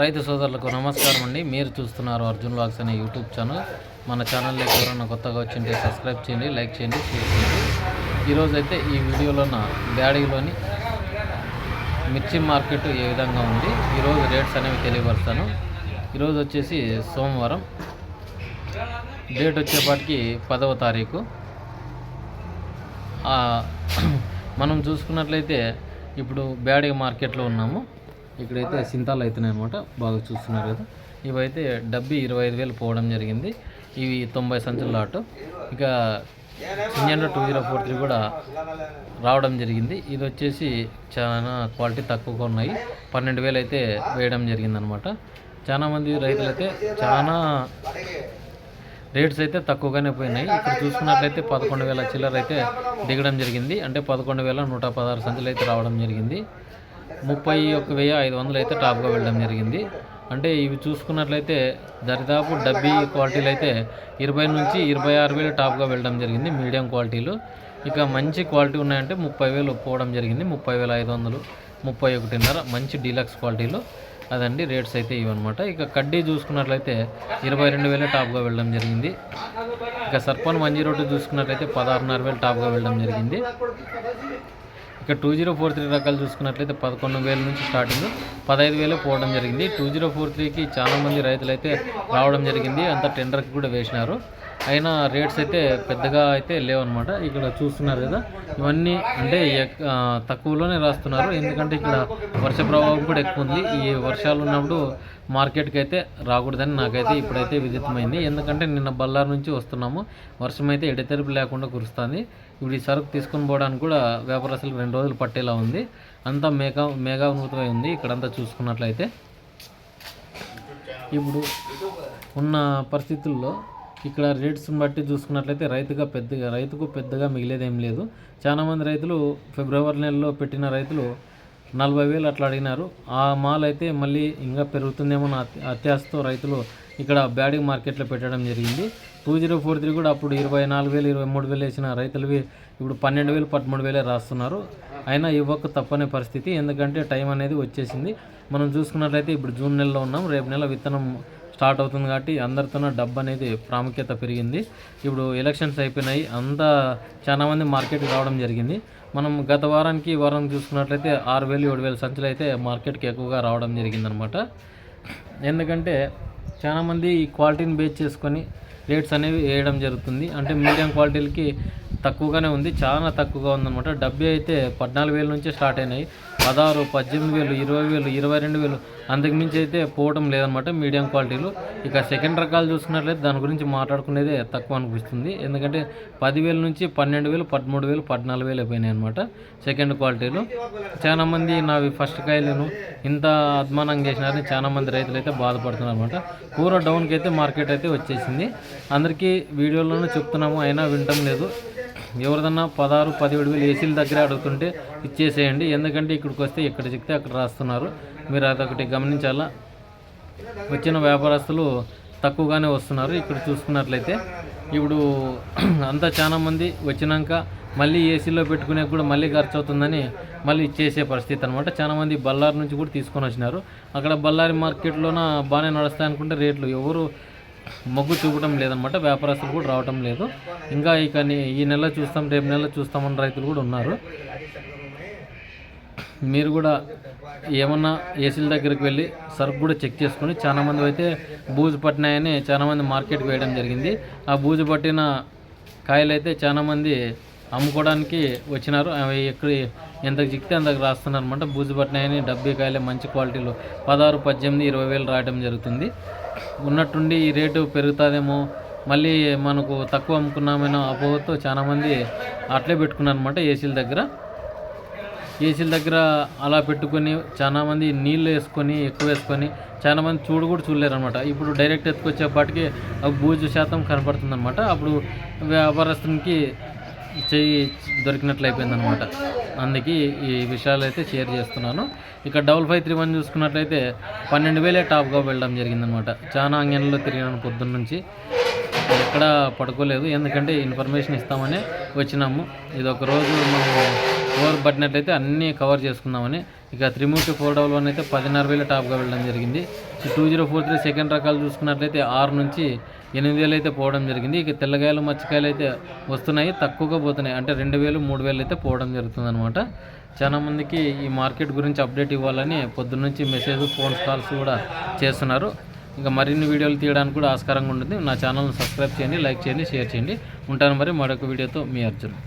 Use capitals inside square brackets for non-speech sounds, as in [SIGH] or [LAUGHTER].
రైతు సోదరులకు నమస్కారం అండి. మీరు చూస్తున్నారు అర్జున్ లాగ్స్ అనే యూట్యూబ్ ఛానల్. మన ఛానల్లో ఎవరైనా కొత్తగా వచ్చింటే సబ్స్క్రైబ్ చేయండి లైక్ చేయండి షేర్ చేయండి. ఈరోజు అయితే ఈ వీడియోలోన డాడీలోని మిర్చి మార్కెట్ ఏ విధంగా ఉంది ఈరోజు రేట్స్ అనేవి తెలియపరుస్తాను. ఈరోజు వచ్చేసి సోమవారం. డేట్ వచ్చేపాటికి పదవ తారీఖు. మనం చూసుకున్నట్లయితే ఇప్పుడు బ్యాడీ మార్కెట్లో ఉన్నాము. ఇక్కడైతే సింతాలు అవుతున్నాయి అనమాట బాగా చూస్తున్నారు కదా. ఇవైతే డబ్బి ఇరవై ఐదు వేలు పోవడం జరిగింది. ఇవి తొంభై సంచుల లాటు. ఇక సింజండ్ర టూ జీరో ఫోర్ త్రీ కూడా రావడం జరిగింది. ఇది వచ్చేసి చాలా క్వాలిటీ తక్కువగా ఉన్నాయి. పన్నెండు వేలు అయితే వేయడం జరిగిందనమాట చాలామంది రైతులైతే చాలా రేట్స్ అయితే తక్కువగానే పోయినాయి. ఇక్కడ చూసుకున్నట్లయితే పదకొండు వేల చిల్లర అయితే దిగడం జరిగింది. అంటే పదకొండు వేల నూట పదహారు సంచులు అయితే రావడం జరిగింది. ముప్పై ఒక వెయ్యి ఐదు వందలు అయితే టాప్గా వెళ్ళడం జరిగింది. అంటే ఇవి చూసుకున్నట్లయితే దరిదాపు డబ్బీ క్వాలిటీలు అయితే ఇరవై నుంచి ఇరవై ఆరు వేలు టాప్గా వెళ్ళడం జరిగింది మీడియం క్వాలిటీలు. ఇక మంచి క్వాలిటీ ఉన్నాయంటే ముప్పై వేలు పోవడం జరిగింది. ముప్పై వేల ఐదు వందలు ముప్పై ఒకటిన్నర మంచి డీలక్స్ క్వాలిటీలు. అదండి రేట్స్ అయితే ఇవన్నమాట. ఇక కడ్డీ చూసుకున్నట్లయితే ఇరవై రెండు వేలే టాప్గా వెళ్ళడం జరిగింది. ఇక సర్పన్ మంజీ రోడ్డు చూసుకున్నట్లయితే పదహారున్నర వేలు టాప్గా వెళ్ళడం జరిగింది. ఇక టూ జీరో ఫోర్ త్రీ రకాలు చూసుకున్నట్లయితే పదకొండు వేల నుంచి స్టార్టింగ్ పదహైదు వేలు పోవడం జరిగింది. టూ జీరో ఫోర్ త్రీకి చాలామంది రైతులు అయితే రావడం జరిగింది. అంత టెండర్కి కూడా వేసినారు. అయినా రేట్స్ అయితే పెద్దగా అయితే లేవన్నమాట. ఇక్కడ చూస్తున్నారు కదా ఇవన్నీ అంటే తక్కువలోనే రాస్తున్నారు. ఎందుకంటే ఇక్కడ వర్ష ప్రభావం కూడా ఎక్కువ ఉంది. ఈ వర్షాలు ఉన్నప్పుడు మార్కెట్కి అయితే రాకూడదని నాకైతే ఇప్పుడైతే విదితమైంది. ఎందుకంటే నిన్న బళ్ళారు నుంచి వస్తున్నాము. వర్షం అయితే ఎడతెరిపి లేకుండా కురుస్తుంది. ఇప్పుడు ఈ సరుకు తీసుకొని పోవడానికి కూడా వ్యాపారస్తులకు రెండు రోజులు పట్టేలా ఉంది. అంతా మేఘా మేఘావృతమై ఉంది. ఇక్కడంతా చూసుకున్నట్లయితే. ఇప్పుడు ఉన్న పరిస్థితుల్లో ఇక్కడ రేట్స్ని బట్టి చూసుకున్నట్లయితే రైతుగా పెద్దగా రైతుకు పెద్దగా మిగిలేదేం లేదు. చాలామంది రైతులు ఫిబ్రవరి నెలలో పెట్టిన రైతులు నలభై వేలు అట్లా అడిగినారు. ఆ మాల్ అయితే మళ్ళీ ఇంకా పెరుగుతుందేమో అత్యాశతో రైతులు ఇక్కడ బ్యాడింగ్ మార్కెట్లో పెట్టడం జరిగింది. టూ జీరో ఫోర్ త్రీ కూడా అప్పుడు ఇరవై నాలుగు వేలు ఇరవై మూడు వేలు వేసిన రైతులవి ఇప్పుడు పన్నెండు వేలు పదమూడు వేలే రాస్తున్నారు. అయినా ఇవ్వక తప్పని పరిస్థితి. ఎందుకంటే టైం అనేది వచ్చేసింది. మనం చూసుకున్నట్లయితే ఇప్పుడు జూన్ నెలలో ఉన్నాం. రేపు నెల విత్తనం స్టార్ట్ అవుతుంది కాబట్టి అందరితోనూ డబ్బు అనేది ప్రాముఖ్యత పెరిగింది. ఇప్పుడు ఎలక్షన్స్ అయిపోయినాయి అంతా చాలామంది మార్కెట్కి రావడం జరిగింది. మనం గత వారానికి వారం చూసుకున్నట్లయితే ఆరు వేలు ఏడు వేల సంచులు అయితే మార్కెట్కి ఎక్కువగా రావడం జరిగిందనమాట. ఎందుకంటే చాలామంది ఈ క్వాలిటీని బేస్ చేసుకొని రేట్స్ అనేవి వేయడం జరుగుతుంది. అంటే మీడియం క్వాలిటీలకి తక్కువగానే ఉంది చాలా తక్కువగా ఉందన్నమాట డబ్బీ అయితే పద్నాలుగు వేల నుంచే స్టార్ట్ అయినాయి. పదహారు పద్దెనిమిది వేలు ఇరవై వేలు ఇరవై రెండు వేలు. అంతకుమించి అయితే పోవడం లేదనమాట మీడియం క్వాలిటీలు. ఇక సెకండ్ రకాలు చూసుకున్నట్లయితే దాని గురించి మాట్లాడుకునేదే తక్కువ అనిపిస్తుంది. ఎందుకంటే పదివేల నుంచి పన్నెండు వేలు పదమూడు వేలు పద్నాలుగు వేలు అయిపోయినాయి అనమాట సెకండ్ క్వాలిటీలు. చాలామంది నావి ఫస్ట్ కాయలను ఇంత అద్మానంగా చేసినారని చాలామంది రైతులు అయితే బాధపడుతున్నారు అనమాట కూర డౌన్కి అయితే మార్కెట్ అయితే వచ్చేసింది. అందరికీ వీడియోలోనే చెప్తున్నాము అయినా వినటం లేదు. ఎవరిదన్నా పదహారు పదిహేడు వేలు ఏసీల దగ్గర అడుగుతుంటే ఇచ్చేసేయండి. ఎందుకంటే ఇక్కడికి వస్తే ఎక్కడ చెప్తే అక్కడ రాస్తున్నారు. మీరు అదొకటి గమనించాలా? వచ్చిన వ్యాపారస్తులు తక్కువగానే వస్తున్నారు. ఇక్కడ చూసుకున్నట్లయితే ఇప్పుడు [CLEARS THROAT] అంతా చాలా మంది వచ్చినాక మళ్ళీ ఏసీలో పెట్టుకునే కూడా మళ్ళీ ఖర్చు అవుతుందని మళ్ళీ ఇచ్చేసే పరిస్థితి అనమాట చాలా మంది బళ్ళారి నుంచి కూడా తీసుకొని వచ్చినారు. అక్కడ బళ్ళారి మార్కెట్లోన బాగానే నడుస్తాయి అనుకుంటే రేట్లు ఎవరు మొగ్గు చూపడం లేదనమాట వ్యాపారస్తులు కూడా రావటం లేదు. ఇంకా ఇక ఈ నెల చూస్తాం రేపు నెల చూస్తామని రైతులు కూడా ఉన్నారు. మీరు కూడా ఏమన్నా ఏసీల దగ్గరికి వెళ్ళి సరుకు కూడా చెక్ చేసుకొని చాలా మంది అయితే బూజు పట్టినాయని చాలామంది మార్కెట్కి వేయడం జరిగింది. ఆ బూజు పట్టిన కాయలు అయితే చాలామంది అమ్ముకోవడానికి వచ్చినారు. అవి ఎక్కడ ఎంతకు చిక్కితే అంతకు రాస్తున్నారు అనమాట బూజు పట్టినాయని డబ్బీ కాయలే మంచి క్వాలిటీలో పదహారు పద్దెనిమిది ఇరవై వేలు రాయడం జరుగుతుంది. ఉన్నట్టుండి ఈ రేటు పెరుగుతుందేమో. మళ్ళీ మనకు తక్కువ అమ్ముకున్నామేనో అపోహతో చాలామంది అట్లే పెట్టుకున్నారు అనమాట ఏసీల దగ్గర. ఏసీల దగ్గర అలా పెట్టుకొని చాలామంది నీళ్ళు వేసుకొని ఎక్కువ వేసుకొని చాలామంది చూడు కూడా చూడలేరు అనమాట ఇప్పుడు డైరెక్ట్ ఎత్తుకొచ్చేపాటికి ఆ బూజు శాతం కనపడుతుంది అనమాట అప్పుడు వ్యాపారస్తునికి చెయ్యి దొరికినట్లు అయిపోయిందనమాట అందుకే ఈ విషయాలు అయితే షేర్ చేస్తున్నాను. ఇక డబుల్ ఫైవ్ త్రీ వన్ చూసుకున్నట్లయితే పన్నెండు వేలే టాప్గా వెళ్ళడం జరిగిందనమాట చాలా అంగన్లో తిరిగినాను పొద్దున్న నుంచి. ఎక్కడ పడుకోలేదు. ఎందుకంటే ఇన్ఫర్మేషన్ ఇస్తామని వచ్చినాము. ఇది ఒక రోజు మనం ఓవర్ పట్టినట్లయితే అన్నీ కవర్ చేసుకుందామని. ఇక త్రిమూర్తి ఫోర్ డబల్ వన్ అయితే పదిన్నర వేల టాప్గా వెళ్ళడం జరిగింది. Two zero four three second రకాలు చూసుకున్నట్లయితే ఆరు నుంచి ఎనిమిది వేలు అయితే పోవడం జరిగింది. ఇక తెల్లగాయలు మచ్చకాయలు అయితే వస్తున్నాయి తక్కువగా పోతున్నాయి. అంటే రెండు వేలు మూడు వేలు అయితే పోవడం జరుగుతుంది అనమాట చాలా మందికి ఈ మార్కెట్ గురించి అప్డేట్ ఇవ్వాలని పొద్దున్నుంచి మెసేజ్ ఫోన్స్ కాల్స్ కూడా చేస్తున్నారు. ఇంకా మరిన్ని వీడియోలు తీయడానికి కూడా ఆస్కారంగా ఉంటుంది. నా ఛానల్ని సబ్స్క్రైబ్ చేయండి లైక్ చేయండి షేర్ చేయండి. ఉంటాను మరి మరొక వీడియోతో. మీ అర్జున్.